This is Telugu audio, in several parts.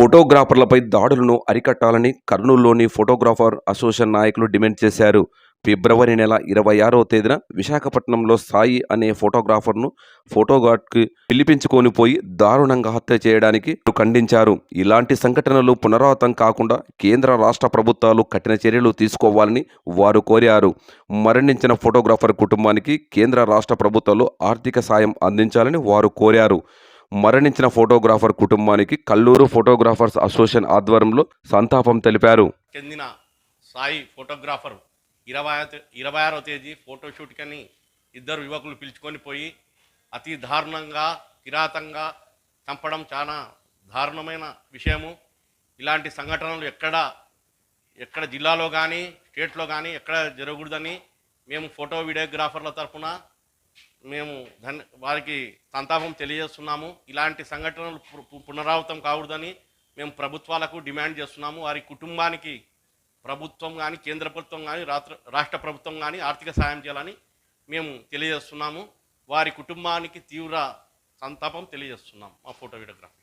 ఫోటోగ్రాఫర్లపై దాడులను అరికట్టాలని కర్నూలులోని ఫోటోగ్రాఫర్ అసోసియేషన్ నాయకులు డిమాండ్ చేశారు. ఫిబ్రవరి నెల ఇరవై ఆరో తేదీన విశాఖపట్నంలో సాయి అనే ఫోటోగ్రాఫర్ను ఫోటోగాట్కి పిలిపించుకొని పోయి దారుణంగా హత్య చేయడానికి ఖండించారు. ఇలాంటి సంఘటనలు పునరావృతం కాకుండా కేంద్ర రాష్ట్ర ప్రభుత్వాలు కఠిన చర్యలు తీసుకోవాలని వారు కోరారు. మరణించిన ఫోటోగ్రాఫర్ కుటుంబానికి కేంద్ర రాష్ట్ర ప్రభుత్వాలు ఆర్థిక సాయం అందించాలని వారు కోరారు. మరణించిన ఫోటోగ్రాఫర్ కుటుంబానికి కల్లూరు ఫోటోగ్రాఫర్స్ అసోసియేషన్ ఆధ్వర్యంలో సంతాపం తెలిపారు. చెందిన సాయి ఫోటోగ్రాఫర్ ఇరవై ఇరవై ఆరో తేదీ ఫోటోషూట్కని ఇద్దరు యువకులు పిలుచుకొని పోయి అతి దారుణంగా కిరాతంగా చంపడం చాలా దారుణమైన విషయము. ఇలాంటి సంఘటనలు ఎక్కడ ఎక్కడ జిల్లాలో కానీ స్టేట్లో కానీ ఎక్కడ జరగకూడదని మేము ఫోటో వీడియోగ్రాఫర్ల తరఫున మేము ధన్ వారికి సంతాపం తెలియజేస్తున్నాము. ఇలాంటి సంఘటనలు పు- పునరావృతం కాకూడదని మేము ప్రభుత్వాలకు డిమాండ్ చేస్తున్నాము. వారి కుటుంబానికి ప్రభుత్వం కానీ కేంద్ర ప్రభుత్వం కానీ రాష్ట్ర రాష్ట్ర ప్రభుత్వం కానీ ఆర్థిక సాయం చేయాలని మేము తెలియజేస్తున్నాము. వారి కుటుంబానికి తీవ్ర సంతాపం తెలియజేస్తున్నాం. మా ఫోటో వీడియోగ్రాఫీ.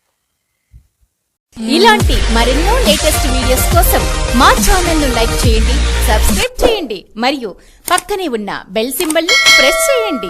ఇలాంటి మరెన్నో లేటెస్ట్ వీడియోస్ కోసం మా ఛానల్ను లైక్ చేయండి సబ్స్క్రైబ్ చేయండి మరియు పక్కనే ఉన్న బెల్ సింబల్ ప్రెస్ చేయండి.